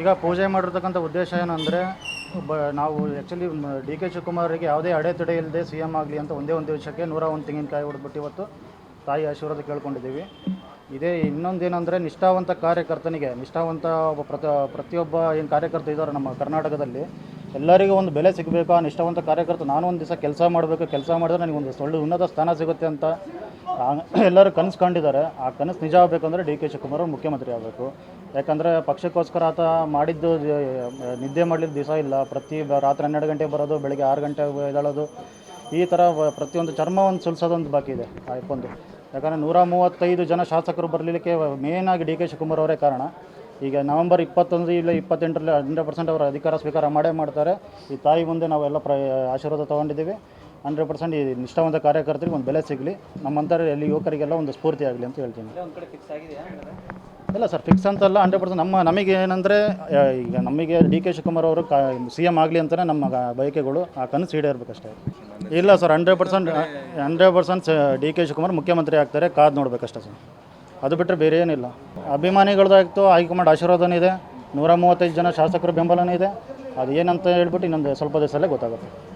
ಈಗ ಪೂಜೆ ಮಾಡಿರ್ತಕ್ಕಂಥ ಉದ್ದೇಶ ಏನಂದರೆ, ಬ, ನಾವು ಆ್ಯಕ್ಚುಲಿ ಡಿ ಕೆ ಶಿವಕುಮಾರಿಗೆ ಯಾವುದೇ ಅಡೆತಡೆ ಇಲ್ಲದೆ ಸಿ ಎಂ ಆಗಲಿ ಅಂತ ಒಂದೇ ಒಂದು ದಿವಸಕ್ಕೆ ನೂರ ಒಂದು ತೆಂಗಿನಕಾಯಿ ಹೊಡೆದ್ಬಿಟ್ಟು ಇವತ್ತು ತಾಯಿ ಆಶೀರ್ವಾದ ಕೇಳ್ಕೊಂಡಿದ್ದೀವಿ. ಇದೇ ಇನ್ನೊಂದೇನೆಂದರೆ, ನಿಷ್ಠಾವಂತ ಕಾರ್ಯಕರ್ತನಿಗೆ, ನಿಷ್ಠಾವಂತ ಒಬ್ಬ ಪ್ರತ, ಪ್ರತಿಯೊಬ್ಬ ಏನು ಕಾರ್ಯಕರ್ತ ಇದ್ದಾರೆ ನಮ್ಮ ಕರ್ನಾಟಕದಲ್ಲಿ, ಎಲ್ಲರಿಗೂ ಒಂದು ಬೆಲೆ ಸಿಗಬೇಕು? ಆ ನಿಷ್ಠಾವಂತ ಕಾರ್ಯಕರ್ತ, ನಾನು ಒಂದು ದಿವಸ ಕೆಲಸ ಮಾಡಬೇಕು, ಕೆಲಸ ಮಾಡಿದ್ರೆ ನನಗೆ ಒಂದು ಒಳ್ಳೆ ಉನ್ನತ ಸ್ಥಾನ ಸಿಗುತ್ತೆ ಅಂತ ಎಲ್ಲರೂ ಕನಸು ಕಂಡಿದ್ದಾರೆ. ಆ ಕನಸು ನಿಜ ಆಗಬೇಕಂದ್ರೆ ಡಿ ಕೆ ಶಿವಕುಮಾರ್ ಅವರು ಮುಖ್ಯಮಂತ್ರಿ ಆಗಬೇಕು. ಯಾಕಂದರೆ ಪಕ್ಷಕ್ಕೋಸ್ಕರ ಆತ ಮಾಡಿದ್ದು ನಿದ್ದೆ ಮಾಡಲಿಕ್ಕೆ ದಿವಸ ಇಲ್ಲ. ಪ್ರತಿ ರಾತ್ರಿ ಹನ್ನೆರಡು ಗಂಟೆಗೆ ಬರೋದು, ಬೆಳಗ್ಗೆ ಆರು ಗಂಟೆ ಎದ್ದೇಳೋದು. ಈ ಥರ ಚರ್ಮ ಪ್ರತಿಯೊಂದು ಚರ್ಮವನ್ನು ಸುಲಿಸೋದೊಂದು ಬಾಕಿ ಇದೆ ಆ ಇಪ್ಪೊಂದು ಯಾಕಂದರೆ ನೂರ ಮೂವತ್ತೈದು ಜನ ಶಾಸಕರು ಬರಲಿಕ್ಕೆ ಮೇಯ್ನಾಗಿ ಡಿ ಕೆ ಶಿವಕುಮಾರ್ ಅವರೇ ಕಾರಣ. ಈಗ ನವೆಂಬರ್ ಇಪ್ಪತ್ತೊಂದು ಇಲ್ಲ ಇಪ್ಪತ್ತೆಂಟರಲ್ಲಿ ಹಂಡ್ರೆಡ್ ಪರ್ಸೆಂಟ್ ಅವರ ಅಧಿಕಾರ ಸ್ವೀಕಾರ ಮಾಡೇ ಮಾಡ್ತಾರೆ. ಈ ತಾಯಿ ಮುಂದೆ ನಾವೆಲ್ಲ ಪ್ರ ಆಶೀರ್ವಾದ ತೊಗೊಂಡಿದ್ದೀವಿ. ಹಂಡ್ರೆಡ್ ಪರ್ಸೆಂಟ್ ಈ ನಿಷ್ಠಾವಂತ ಕಾರ್ಯಕರ್ತರಿಗೆ ಒಂದು ಬೆಲೆ ಸಿಗಲಿ. ನಮ್ಮಂಥರ ಎಲ್ಲಿ ಯುವಕರಿಗೆಲ್ಲ ಒಂದು ಸ್ಫೂರ್ತಿ ಆಗಲಿ ಅಂತ ಹೇಳ್ತೀನಿ. ಇಲ್ಲ ಸರ್ ಫಿಕ್ಸ್ ಅಂತಲ್ಲ ಹಂಡ್ರೆಡ್ ಪರ್ಸೆಂಟ್ ನಮ್ಮ ನಮಗೆ ಏನಂದರೆ ಈಗ ನಮಗೆ ಡಿ ಕೆ ಶಿವಕುಮಾರ್ ಅವರು ಕಾ ಸಿ ಎಂ ಆಗಲಿ ಅಂತಲೇ ನಮ್ಮ ಬಯಕೆಗಳು ಆ ಕನಸು ಈಡೇರ್ಬೇಕಷ್ಟೇ. ಇಲ್ಲ sir hundred percent hundred percent D K Shivakumar ಮುಖ್ಯಮಂತ್ರಿ ಆಗ್ತಾರೆ ಕಾದು ನೋಡಬೇಕಷ್ಟೇ ಸರ್. ಅದು ಬಿಟ್ಟರೆ ಬೇರೆ ಏನಿಲ್ಲ. ಅಭಿಮಾನಿಗಳದಾಗಿತ್ತು ಹೈಕಮಾಂಡ್ ಆಶೀರ್ವಾದನೂ ಇದೆ. ನೂರ ಮೂವತ್ತೈದು ಜನ ಶಾಸಕರ ಬೆಂಬಲನೂ ಇದೆ. ಅದು ಏನಂತ ಹೇಳ್ಬಿಟ್ಟು ಇನ್ನೊಂದು ಸ್ವಲ್ಪ ದಿವಸದಲ್ಲೇ ಗೊತ್ತಾಗುತ್ತೆ.